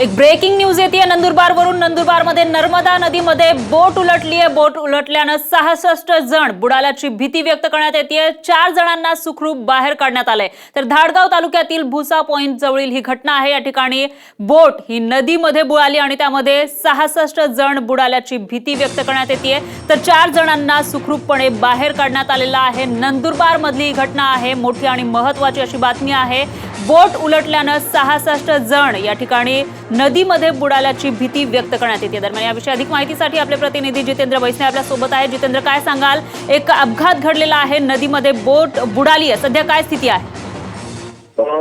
एक breaking news येते नंदुरबारवरून नंदुरबारमध्ये नर्मदा नदीमध्ये बोट उलटली आहे बोट उलटल्यानं सहासष्ट जण बुडाल्याची भीती व्यक्त करण्यात येते चार जणांना सुखरूप बाहेर काढण्यात आलंय. तर धाडगाव तालुक्यातील भुसा पॉईंट जवळील ही घटना आहे. या ठिकाणी बोट ही नदीमध्ये बुडाली आणि त्यामध्ये सहासष्ट जण बुडाल्याची भीती व्यक्त करण्यात येते तर चार जणांना सुखरूपपणे बाहेर काढण्यात आलेलं आहे. नंदुरबार मधली ही घटना आहे. मोठी आणि महत्वाची अशी बातमी आहे. बोट उलटल्यानं सहासष्ट जण या ठिकाणी नदीमध्ये बुडाल्याची भीती व्यक्त करण्यात येते. दरम्यान याविषयी अधिक माहितीसाठी आपले प्रतिनिधी जितेंद्र बैसने आपल्यासोबत आहे. जितेंद्र काय सांगाल? एक अपघात घडलेला आहे. नदीमध्ये बोट बुडाली आहे. सध्या काय स्थिती आहे?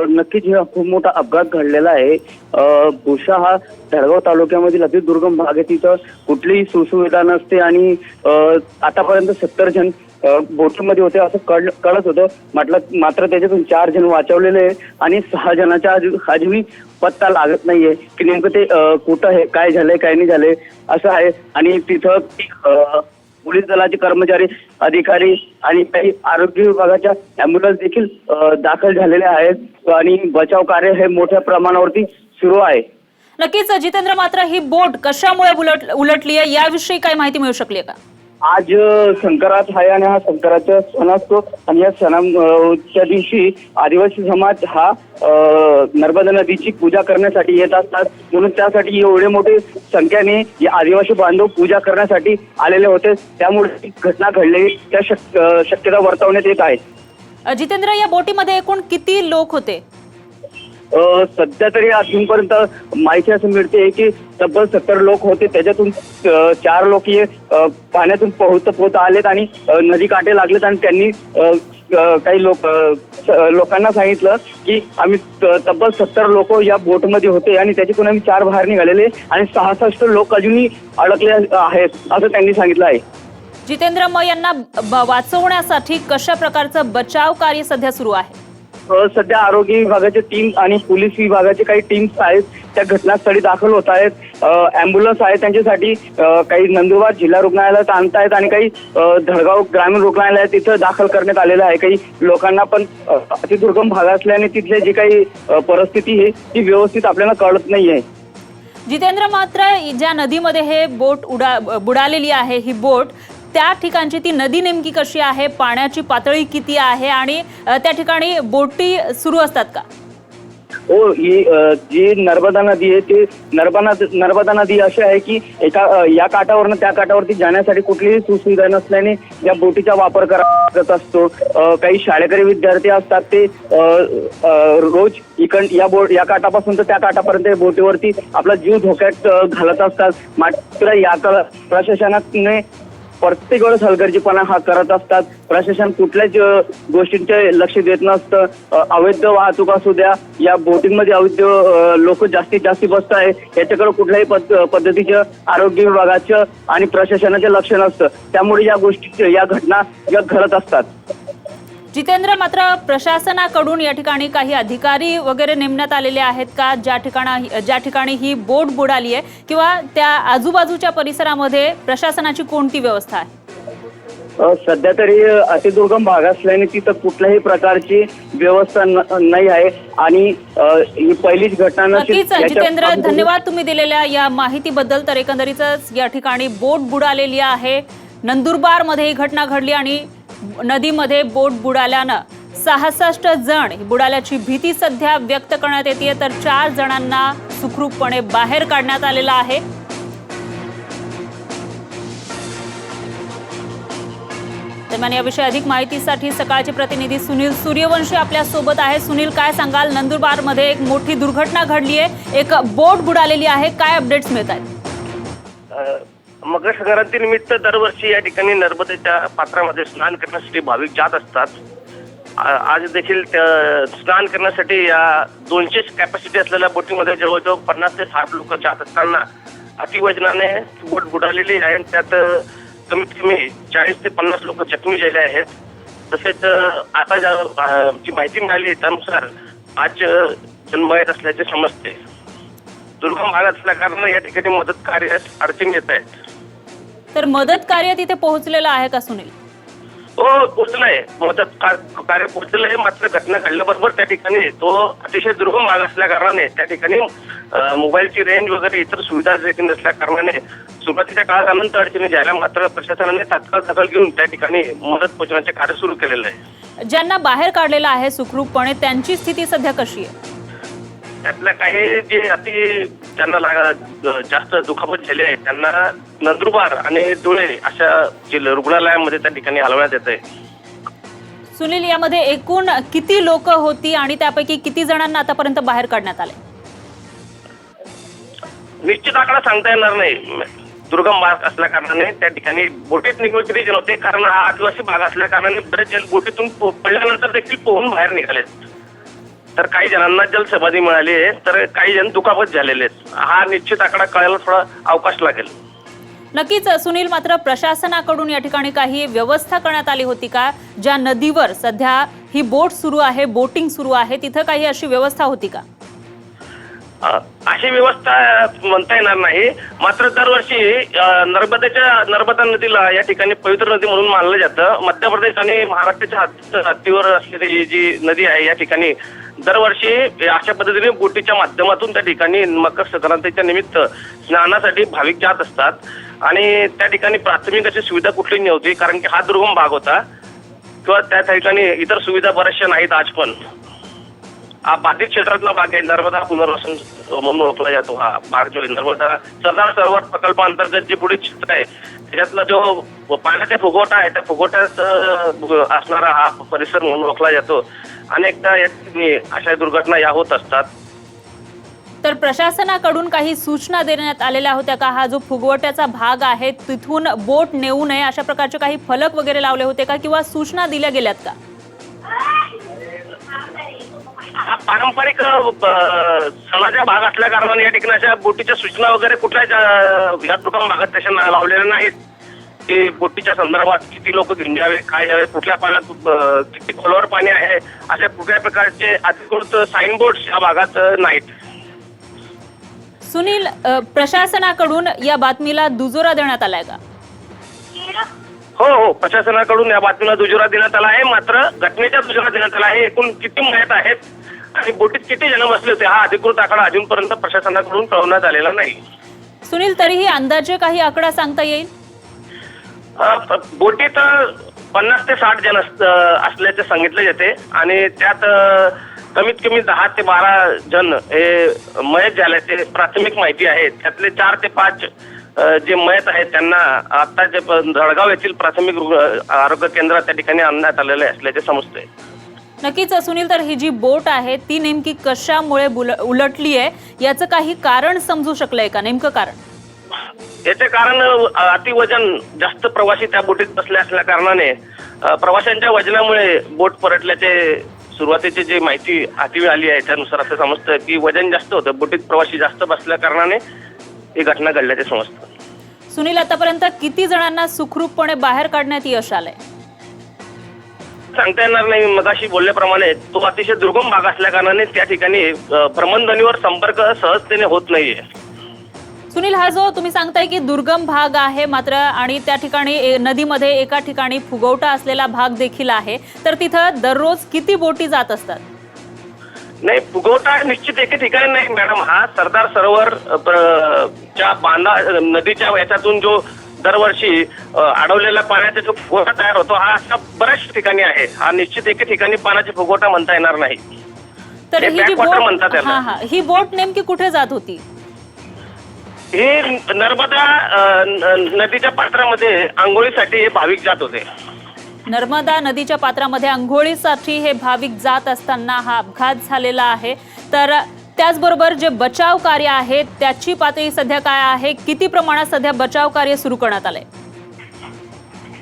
नक्कीच हा खूप मोठा अपघात घडलेला आहे. भुषा हा धडगाव तालुक्यामधील अति दुर्गम भाग आहे. तिथं कुठलीही सुसुविधा नसते आणि आतापर्यंत सत्तर जण अ, बोटीमध्ये होते असं कळ कळत होतं. म्हटलं मात्र त्याच्यातून चार जण वाचवलेले आहे आणि सहा जणांच्या आज अजूनही पत्ता लागत नाहीये की नेमकं ते कुठं आहे काय झालंय काय नाही झालंय असं आहे. आणि तिथं पोलीस दलाचे कर्मचारी अधिकारी आणि काही आरोग्य विभागाच्या अँब्युलन्स देखील दाखल झालेल्या आहेत. आणि बचाव कार्य हे मोठ्या प्रमाणावरती सुरू आहे. नक्कीच जितेंद्र मात्र ही बोट कशामुळे उलट उलटली आहे याविषयी काही माहिती मिळू शकली आहे का? आज संक्रांत आहे आणि हा संक्रांतचा सण असतो. आणि या सणाच्या दिवशी आदिवासी समाज हा नर्मदा नदीची पूजा करण्यासाठी येत असतात. म्हणून त्यासाठी एवढे मोठे संख्येने या आदिवासी बांधव पूजा करण्यासाठी आलेले होते. त्यामुळे घटना घडली त्या शक- शक्यता वर्तवण्यात येत आहे. जितेंद्र या बोटीमध्ये एकूण किती लोक होते? सध्या तरी अजूनपर्यंत माहिती असं मिळते की तब्बल सत्तर लोक होते. त्याच्यातून चार लोक हे पाण्यातून पोहत पोहत आलेत आणि नदी काटे लागलेत आणि त्यांनी काही लोक लोकांना सांगितलं की आम्ही तब्बल सत्तर लोक या बोटमध्ये होते आणि त्याच्यातून आम्ही चार बाहेर निघालेले आणि सहासष्ट लोक अजूनही अडकले आहेत असं त्यांनी सांगितलं आहे. जितेंद्र म यांना वाचवण्यासाठी कशा प्रकारचं बचाव कार्य सध्या सुरू आहे? सध्या आरोग्य विभागाचे टीम आणि पोलीस विभागाचे काही टीम्स आहेत. त्या घटनास्थळी दाखल होत आहेत. अँब्युलन्स आहेत त्यांच्यासाठी. काही नंदुरबार जिल्हा रुग्णालयात आणतायत आणि काही धडगाव ग्रामीण रुग्णालयात तिथं दाखल करण्यात आलेलं आहे. काही लोकांना पण अतिदुर्गम भाग असल्याने तिथले जी काही परिस्थिती आहे ती व्यवस्थित आपल्याला कळत नाही आहे जितेंद्र मात्र ज्या नदीमध्ये हे बोट उडा बुडालेली आहे ही बोट त्या ठिकाणची ती नदी नेमकी कशी आहे? पाण्याची पातळी किती आहे? आणि त्या ठिकाणी बोटी सुरू असतात का? हो ही जी नर्मदा नदी आहे ती नर्मदा नर्मदा नदी अशी आहे की एका या काठावरनं त्या काठावरती जाण्यासाठी कुठलीही सुसुविधा नसल्याने या बोटीचा वापर करावा लागत असतो. काही शाळेकरी विद्यार्थी असतात ते रोज इकड या बोट या काठापासून तर त्या काठापर्यंत बोटीवरती आपला जीव धोक्यात घालत असतात. मात्र या प्रशासनाने प्रत्येक वेळेस हलगर्जीपणा हा करत असतात. प्रशासन कुठल्याच गोष्टींचे लक्ष देत नसतं. अवैध वाहतूक असू द्या या बोटिंगमध्ये अवैध लोक जास्तीत जास्त बसत आहे. याच्याकडे कुठल्याही पद्धतीचं आरोग्य विभागाचं आणि प्रशासनाचं लक्ष नसतं. त्यामुळे या गोष्टी या घटना या घडत असतात. जितेंद्र मात्र प्रशासनाकडून या ठिकाणी काही अधिकारी वगैरे नेमण्यात आलेले आहेत का? ज्या ठिकाणा ज्या ठिकाणी ही बोट बुडाली आहे किंवा त्या आजूबाजूच्या परिसरामध्ये प्रशासनाची कोणती व्यवस्था आहे? सध्या तरी अतिदुर्गम भाग असल्याने तिथं कुठल्याही प्रकारची व्यवस्था नाही आहे. आणि ही पहिलीच घटना. नक्कीच जितेंद्र धन्यवाद तुम्ही दिलेल्या या माहितीबद्दल. तर एकंदरीतच या ठिकाणी बोट बुडालेली आहे. नंदुरबारमध्ये ही घटना घडली आणि नदीमध्ये बोट बुडाल्यानं सहासष्ट जण बुडाल्याची भीती सध्या व्यक्त करण्यात येते तर चार जणांना सुखरूपपणे बाहेर काढण्यात आलेलं आहे. दरम्यान याविषयी अधिक माहितीसाठी सकाळचे प्रतिनिधी सुनील सूर्यवंशी आपल्यासोबत आहे सुनील काय सांगाल? नंदुरबारमध्ये एक मोठी दुर्घटना घडली आहे एक बोट बुडालेली आहे. काय अपडेट्स मिळत आहेत मकर संक्रांतीनिमित्त दरवर्षी या ठिकाणी नर्मदेच्या पात्रामध्ये स्नान करण्यासाठी भाविक जात असतात. आज देखील त्या- स्नान करण्यासाठी या दोनशे कॅपॅसिटी असलेल्या बोटीमध्ये जवळजवळ पन्नास ते साठ लोक जात असताना अतिवजनाने बोट बुडालेली आहे. आणि त्यात कमीत कमी चाळीस ते पन्नास लोक जखमी झाले आहेत. तसेच आता ज्या जी माहिती मिळाली त्यानुसार आज जन्म येत असल्याचे समजते. दुर्गम भाग असल्या कारण या ठिकाणी मदत कार्यास अडचणी येत आहेत. तर मदत कार्य तिथे पोहोचलेलं आहे का सुनील? हो पोहोचलाय. मदत कार्य पोहोचलंय. मात्र घटना घडल्याबरोबर त्या ठिकाणी तो अतिशय दुर्गम भाग असल्या कारणाने त्या ठिकाणी मोबाईलची रेंज वगैरे इतर सुविधा देखील नसल्या कारणाने सुरुवातीच्या काळात अनंत अडचणी झाल्या मात्र प्रशासनाने तात्काळ दखल घेऊन त्या ठिकाणी मदत पोहोचवण्याचे कार्य सुरू केलेलं आहे. ज्यांना बाहेर काढलेलं आहे सुखरूपपणे त्यांची स्थिती सध्या कशी आहे? त्यातल्या काही जे अति त्यांना लागा- जास्त दुखापत झाली आहे त्यांना नंदुरबार आणि धुळे अशा जे रुग्णालयामध्ये त्या ठिकाणी हलवण्यात येत आहे. सुनील यामध्ये एकूण किती लोक होती आणि त्यापैकी किती जणांना आतापर्यंत बाहेर काढण्यात आले निश्चित आकडा सांगता येणार नाही. दुर्गम भाग असल्या कारणाने त्या ठिकाणी बोटीत निघण्याचे जण होते. कारण हा आदिवासी भाग असल्या कारणाने बरेच जण बोटीतून पडल्यानंतर देखील पोहून बाहेर निघालेत. तर काही जणांना जलसमाधी मिळाली आहे तर काही जण दुखापत झालेले आहेत. हा निश्चित आकडा कळायला थोडा अवकाश लागेल. नक्कीच सुनील मात्र प्रशासनाकडून या ठिकाणी काही व्यवस्था करण्यात आली होती का? ज्या नदीवर सध्या ही बोट सुरू आहे बोटिंग सुरू आहे तिथं काही अशी व्यवस्था होती का? अशी व्यवस्था म्हणता येणार नाही. मात्र दरवर्षी नर्मदेच्या नर्मदा नदीला या ठिकाणी पवित्र नदी म्हणून मानलं जातं. मध्य प्रदेश आणि महाराष्ट्राच्या हत्तीवर असलेली जी नदी आहे या ठिकाणी दरवर्षी अशा पद्धतीने बोटीच्या माध्यमातून त्या ठिकाणी मकर संक्रांतीच्या निमित्त स्नानासाठी भाविक जात असतात. आणि त्या ठिकाणी प्राथमिक अशी सुविधा कुठली नव्हती कारण की हा दुर्गम भाग होता. किंवा त्या ठिकाणी इतर सुविधा बऱ्याचशा नाहीत आज पण. हा बाधित क्षेत्रातला भाग आहे. नर्मदा पुनर्वसन म्हणून ओळखला जातो हा भाग जो आहे. नर्मदा सरदार सरोवर प्रकल्पांतर्गत जे पुढे क्षेत्र आहे त्याच्यातला जो पाण्याचा फुगवटा आहे त्या फुगवट्यात असणारा हा परिसर म्हणून ओळखला जातो. अनेकदा अशा दुर्घटना या होत असतात. तर प्रशासनाकडून काही सूचना देण्यात आलेल्या होत्या का? हा जो फुगवट्याचा भाग आहे तिथून बोट नेऊ नये अशा प्रकारचे काही फलक वगैरे लावले होते का? किंवा सूचना दिल्या गेल्यात का? पारंपरिक अं, ब- सणाचा भाग असल्या कारणाने या ठिकाणी अशा बोटीच्या सूचना वगैरे कुठल्याच या दुकान भागात तशा ना- लावलेल्या नाहीत. की बोटीच्या संदर्भात किती लोक घेऊन जावे काय जावे कुठल्या पाण्यात किती खोलवर पाणी आहे अशा कुठल्या प्रकारचे अधिकृत साईन बोर्ड या भागात नाहीत. सुनील प्रशासनाकडून या बातमीला दुजोरा देण्यात आलाय का? हो हो प्रशासनाकडून या बातमीला दुजोरा देण्यात आला आहे. मात्र घटनेच्या दुजोरा देण्यात आला आहे. एकूण किती मयत आहेत? आणि बोटीत किती जण बसले होते हा अधिकृत आकडा अजूनपर्यंत प्रशासनाकडून कळवण्यात आलेला नाही. सुनील तरीही अंदाजे काही आकडा सांगता येईल? बोटीत पन्नास ते साठ जण असल्याचे सांगितले जाते. आणि त्यात कमीत कमी दहा ते बारा जण हे मयत झाले ते प्राथमिक माहिती आहे. त्यातले चार ते पाच जे मयत आहेत त्यांना आता जे जळगाव येथील प्राथमिक आरोग्य केंद्रात त्या ठिकाणी आणण्यात आलेले असल्याचे समजते. नक्कीच सुनील तर ही जी बोट आहे ती नेमकी कशामुळे उलटली आहे? याचं काही कारण समजू शकलंय का? नेमकं कारण? याचे कारण अतिवजन जास्त प्रवासी त्या बोटीत बसले असल्या कारणाने प्रवाशांच्या वजनामुळे बोट परतल्याचे सुरुवातीची जी माहिती हाती आली आहे त्यानुसार असं समजतं की वजन जास्त होतं बोटीत प्रवासी जास्त बसल्या कारणाने ही घटना घडल्याचे समजतं. सुनील आतापर्यंत किती जणांना सुखरूपपणे बाहेर काढण्यात यश आलंय? सांगता येणार नाही मगाशी बोलल्याप्रमाणे तो अतिशय दुर्गम भाग असल्या कारणाने त्या ठिकाणी भ्रमणध्वनीवर संपर्क सहजतेने होत नाहीये. सुनील हा जो तुम्ही सांगताय की दुर्गम भाग आहे मात्र आणि त्या ठिकाणी नदीमध्ये एका ठिकाणी फुगवटा असलेला भाग देखील आहे तर तिथं दररोज किती बोटी जात असतात? नाही फुगवटा निश्चित एके ठिकाणी नाही मॅडम. हा सरदार सरोवर च्या बांधा नदीच्या याच्यातून जो दरवर्षी अडवलेला पाण्याचा जो फुगवटा तयार होतो हा अशा बऱ्याच ठिकाणी आहे. हा निश्चित एके ठिकाणी पाण्याचा फुगवटा म्हणता येणार नाही. तर हे ही जी backwater म्हणतात बोट त्याला. हा हा. ही बोट नेमकी कुठे जात होती? हे नर्मदा अ, न- नदीच्या पात्रामध्ये आंघोळीसाठी हे भाविक जात होते. नर्मदा नदीच्या पात्रामध्ये आंघोळीसाठी हे भाविक जात असताना हा अपघात झालेला आहे. तर त्याचबरोबर जे बचाव कार्य आहे त्याची पातळी सध्या काय आहे? किती प्रमाणात सध्या बचाव कार्य सुरू करण्यात आलंय?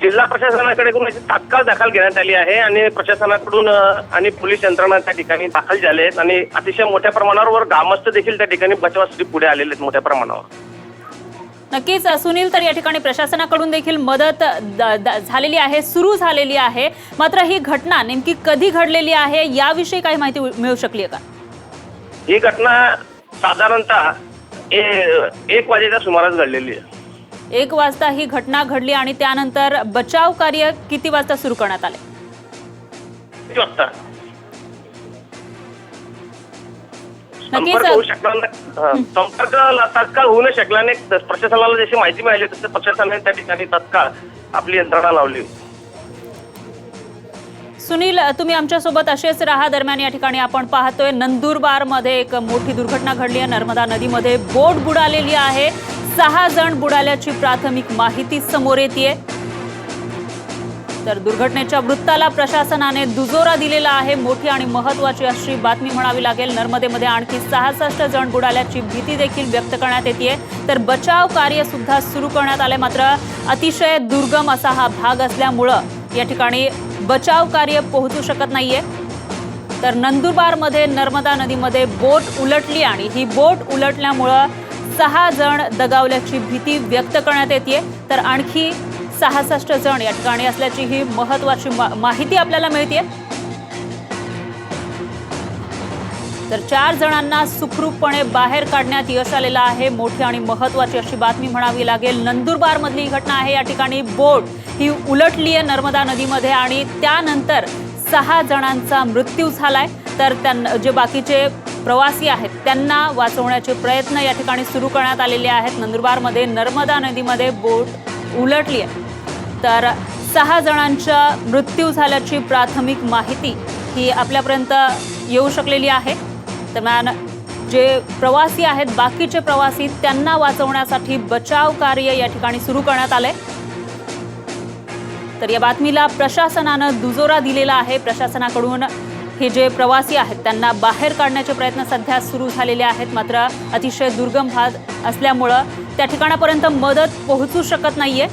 जिल्हा प्रशासनाकडे तात्काळ दखल घेण्यात आली आहे आणि प्रशासनाकडून आणि पोलीस यंत्रणा त्या ठिकाणी दाखल झाले आहेत आणि अतिशय मोठ्या प्रमाणावर ग्रामस्थ देखील त्या ठिकाणी बचावासाठी पुढे आलेले आहेत मोठ्या प्रमाणावर. नक्कीच सुनील तर या ठिकाणी प्रशासनाकडून देखील मदत झालेली आहे सुरू झालेली आहे. मात्र ही घटना नेमकी कधी घडलेली आहे याविषयी काही माहिती मिळू शकली आहे का? ही घटना साधारणतः एक वाजेच्या सुमारास घडलेली आहे. एक वाजता ही घटना घडली आणि त्यानंतर बचाव कार्य किती वाजता सुरू करण्यात आले? वाजता. संपर्क होऊ शकला नाही. संपर्क ला- तात्काळ होऊ नाही शकला नाही प्रशासनाला जशी माहिती मिळाली तसं प्रशासनाने त्या ठिकाणी तात्काळ आपली यंत्रणा लावली. सुनील तुम्ही आमच्यासोबत असेच राहा. दरम्यान या ठिकाणी आपण पाहतोय नंदुरबारमध्ये एक मोठी दुर्घटना घडली आहे. नर्मदा नदीमध्ये बोट बुडालेली आहे. सहा जण बुडाल्याची प्राथमिक माहिती समोर येते तर दुर्घटनेच्या वृत्ताला प्रशासनाने दुजोरा दिलेला आहे. मोठी आणि महत्वाची अशी बातमी म्हणावी लागेल. नर्मदेमध्ये आणखी सहासष्ट जण बुडाल्याची भीती देखील व्यक्त करण्यात येते तर बचाव कार्य सुद्धा सुरू करण्यात आले मात्र अतिशय दुर्गम असा हा भाग असल्यामुळं या ठिकाणी बचाव कार्य पोहोचू शकत नाहीये. तर नंदुरबारमध्ये नर्मदा नदीमध्ये बोट उलटली आणि ही बोट उलटल्यामुळं सहा जण दगावल्याची भीती व्यक्त करण्यात येते तर आणखी सहासष्ट जण या ठिकाणी असल्याची ही महत्त्वाची मा- माहिती आपल्याला मिळते तर चार जणांना सुखरूपपणे बाहेर काढण्यात यश आलेलं आहे. मोठी आणि महत्वाची अशी बातमी म्हणावी लागेल. नंदुरबार मधली ही घटना आहे. या ठिकाणी बोट ही उलटली आहे नर्मदा नदीमध्ये आणि त्यानंतर सहा जणांचा मृत्यू झालाय. तर त्यांना जे बाकीचे प्रवासी आहेत त्यांना वाचवण्याचे प्रयत्न या ठिकाणी सुरू करण्यात आलेले आहेत. नंदुरबारमध्ये नर्मदा नदीमध्ये बोट उलटली आहे. तर सहा जणांचा मृत्यू झाल्याची प्राथमिक माहिती ही आपल्यापर्यंत येऊ शकलेली आहे. दरम्यान जे प्रवासी आहेत बाकीचे प्रवासी त्यांना वाचवण्यासाठी बचाव कार्य या ठिकाणी सुरू करण्यात आले तर या बातमीला प्रशासनानं दुजोरा दिलेला आहे. प्रशासनाकडून हे जे प्रवासी आहेत त्यांना बाहेर काढण्याचे प्रयत्न सध्या सुरू झालेले आहेत. मात्र अतिशय दुर्गम भाग असल्यामुळं त्या ठिकाणापर्यंत मदत पोहोचू शकत नाहीये.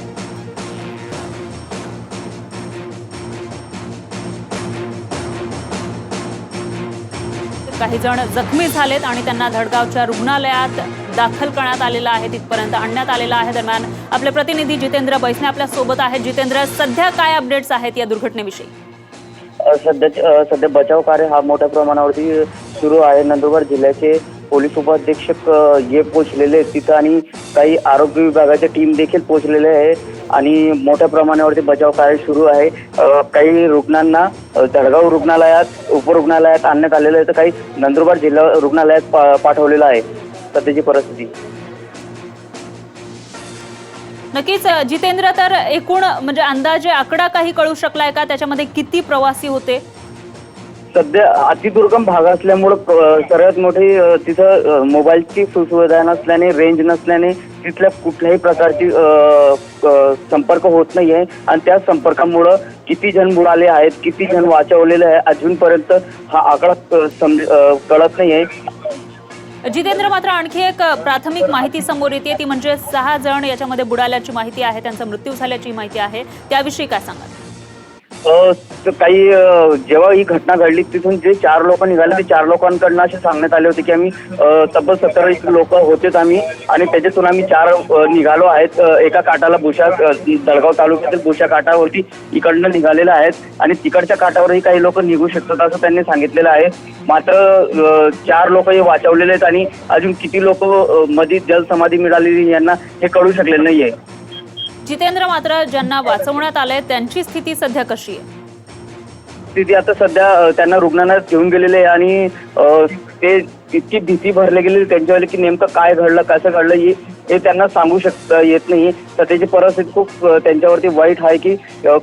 काही जण जखमी झालेत आणि त्यांना धडगावच्या रुग्णालयात दाखल करण्यात आलेलं आहे तिथपर्यंत आणण्यात आलेलं आहे. दरम्यान आपले प्रतिनिधी जितेंद्र बैसने आपल्यासोबत आहेत. जितेंद्र सध्या काय अपडेट्स आहेत या दुर्घटनेविषयी? सध्या सध्या बचाव कार्य हा मोठ्या प्रमाणावरती सुरू आहे. नंदुरबार जिल्ह्याचे पोलीस उपाधीक्षक जे पोहोचलेले आहेत तिथं आणि काही आरोग्य विभागाच्या टीम देखील पोहोचलेले आहे आणि मोठ्या प्रमाणावरती बचाव कार्य सुरू आहे. काही रुग्णांना जळगाव रुग्णालयात उपरुग्णालयात आणण्यात आलेलं आहे. तर काही नंदुरबार जिल्हा रुग्णालयात पा- पाठवलेलं आहे सध्याची परिस्थिती. नक्कीच जितेंद्र तर एकूण म्हणजे अंदाजे आकडा काही कळू शकलाय का? त्याच्यामध्ये किती प्रवासी होते? सध्या अतिदुर्गम भाग असल्यामुळं सर्वात मोठी तिथं मोबाईलची सुसुविधा नसल्याने रेंज नसल्याने तिथल्या कुठल्याही प्रकारची संपर्क होत नाही आहे आणि त्या संपर्कामुळं किती जण बुडाले आहेत किती जण वाचवलेले आहे अजूनपर्यंत हा आकडा सम समज कळत नाही आहे जितेंद्र मात्र आणखी एक प्राथमिक माहिती समोर येते ती म्हणजे सहा जण याच्यामध्ये बुडाल्याची माहिती आहे त्यांचा मृत्यू झाल्याची माहिती आहे. त्याविषयी काय सांगाल? तर काही जेव्हा ही घटना घडली तिथून जे चार लोक निघाले ते चार लोकांकडनं असे सांगण्यात आले होते की आम्ही तब्बल सत्तर लोक होतेच आम्ही आणि त्याच्यातून आम्ही चार निघालो आहेत एका काटाला भुशा दळगाव तालुक्यातील भुशा काटावरती इकडनं निघालेलं आहेत आणि तिकडच्या काटावरही काही लोक निघू शकतात असं त्यांनी सांगितलेलं आहे. मात्र चार लोक हे वाचवलेले आहेत आणि अजून किती लोक मध्ये जलसमाधी मिळालेली यांना हे कळू शकले नाहीये. जितेंद्र मात्र ज्यांना वाचवण्यात आलंय त्यांची स्थिती सध्या कशी आहे? स्थिती आता सध्या त्यांना रुग्णालयात घेऊन गेलेले आहे आणि ते इतकी भीती भरले गेलेली त्यांच्यावर की नेमकं काय घडलं कसं घडलं हे हे त्यांना सांगू शकता येत नाही. सध्याची परिस्थिती खूप त्यांच्यावरती वाईट आहे की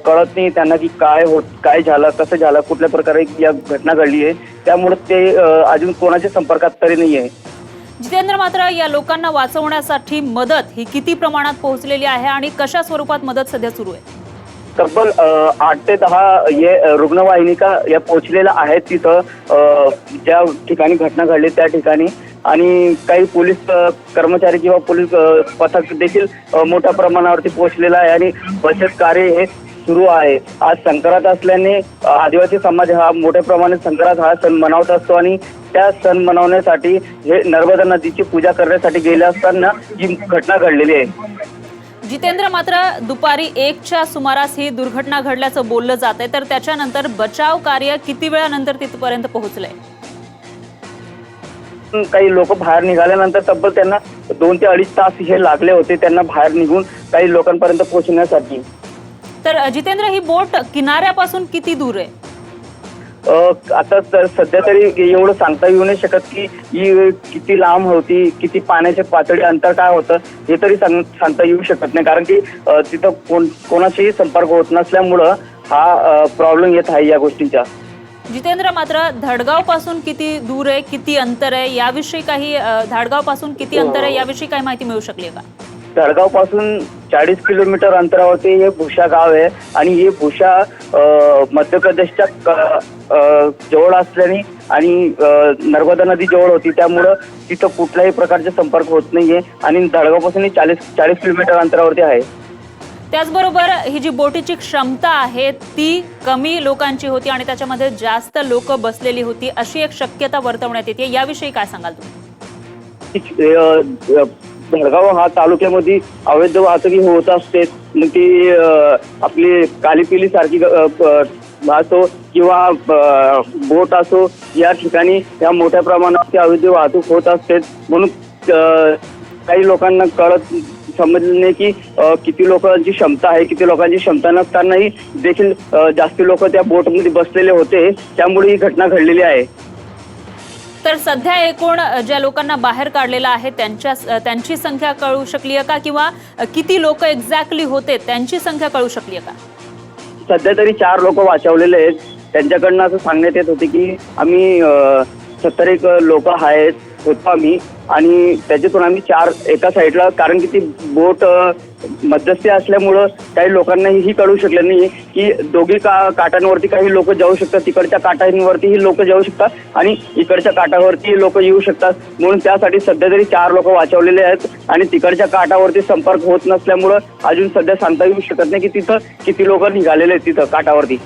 कळत नाही त्यांना की काय होत काय झालं कसं झालं कुठल्या प्रकारे या घटना घडली आहे. त्यामुळे ते अजून कोणाच्या संपर्कात तरी नाही आहे. जितेंद्र मात्र या लोकांना वाचवण्यासाठी मदत ही किती प्रमाणात पोहोचलेली आहे आणि कशा स्वरूपात मदत सध्या सुरू आहे? तब्बल आठ ते दहा ये रुग्णवाहिनिका या पोहोचलेल्या आहेत तिथं. ज्या ठिकाणी घटना घडली त्या ठिकाणी. आणि काही पोलीस कर्मचारी किंवा पोलीस पथक देखील मोठ्या प्रमाणावरती पोहोचलेलं आहे आणि बचत कार्य हे सुरू आहे. आज संक्रांत असल्याने आदिवासी समाज हा मोठ्या प्रमाणात संक्रांत हा सण मनवत असतो आणि त्या सण मनवण्यासाठी हे नर्मदा नदीची पूजा करण्यासाठी गेले असताना ही घटना घडलेली आहे. जितेंद्र मात्र दुपारी एकच्या सुमारास ही दुर्घटना घडल्याचं बोललं जात आहे तर त्याच्यानंतर बचाव कार्य किती वेळानंतर तिथपर्यंत पोहोचलंय? काही लोक बाहेर निघाल्यानंतर तब्बल त्यांना दोन ते अडीच तास हे लागले होते त्यांना बाहेर निघून काही लोकांपर्यंत पोहोचण्यासाठी. तर जितेंद्र ही बोट किनाऱ्यापासून किती दूर आहे? आता तर सध्या तरी एवढं सांगता येऊ नाही शकत की ही किती लांब होती किती पाण्याच्या पातळी अंतर काय होतं हे तरी सांग सांगता येऊ शकत नाही. कारण की तिथं कोण कोणाशीही संपर्क होत नसल्यामुळं हा प्रॉब्लेम येत आहे या गोष्टीचा. जितेंद्र मात्र धडगावपासून किती दूर आहे किती अंतर आहे याविषयी काही धाडगावपासून किती अंतर आहे याविषयी काही माहिती मिळू शकली आहे का? धडगावपासून चाळीस किलोमीटर अंतरावरती हे भुशा गाव आहे आणि हे अ, मध्य प्रदेशच्या जवळ असल्याने आणि नर्मदा नदी जवळ होती. त्यामुळं तिथं कुठल्याही प्रकारचे संपर्क होत नाहीये आणि धडगावपासून चाळीस चाळीस किलोमीटर अंतरावरती आहे. त्याचबरोबर ही जी बोटीची क्षमता आहे ती कमी लोकांची होती आणि त्याच्यामध्ये जास्त लोक बसलेली होती. अशी एक शक्यता वर्तवण्यात येते. याविषयी काय सांगाल तुम्ही? धडगाव हा तालुक्यामध्ये अवैध वाहतुकी होत असते. मग ती आपली कालीपिली सारखी वाहतो असो किंवा बोट असो या ठिकाणी या मोठ्या प्रमाणात अवैध वाहतूक होत असते. म्हणून काही लोकांना कळत समजले नाही की किती लोकांची क्षमता आहे किती लोकांची क्षमता नसतानाही देखील जास्ती लोक त्या बोटमध्ये बसलेले होते. त्यामुळे ही घटना घडलेली आहे. तर सध्या एकूण ज्या लोकांना बाहेर काढलेलं आहे त्यांच्या त्यांची संख्या कळू शकली आहे का? किंवा किती लोक एक्झॅक्टली होते त्यांची संख्या कळू शकली आहे का? सध्या तरी चार लोक वाचवलेले आहेत. त्यांच्याकडनं असं सांगण्यात येत होते की आम्ही सत्तर एक लोक आहेत. होतो आम्ही. आणि त्याच्यातून आम्ही चार एका साईडला कारण की ती बोट मध्यस्थी असल्यामुळं काही लोकांना ही कळू शकलं नाही की दोघी का काटांवरती काही लोक जाऊ शकतात. तिकडच्या काटांवरतीही लोक जाऊ शकतात आणि इकडच्या काठावरती लोक येऊ शकतात. म्हणून त्यासाठी सध्या तरी चार लोक वाचवलेले आहेत आणि तिकडच्या काठावरती संपर्क होत नसल्यामुळं अजून सध्या सांगता येऊ शकत नाही की तिथं किती लोक निघालेले आहेत तिथं काठावरती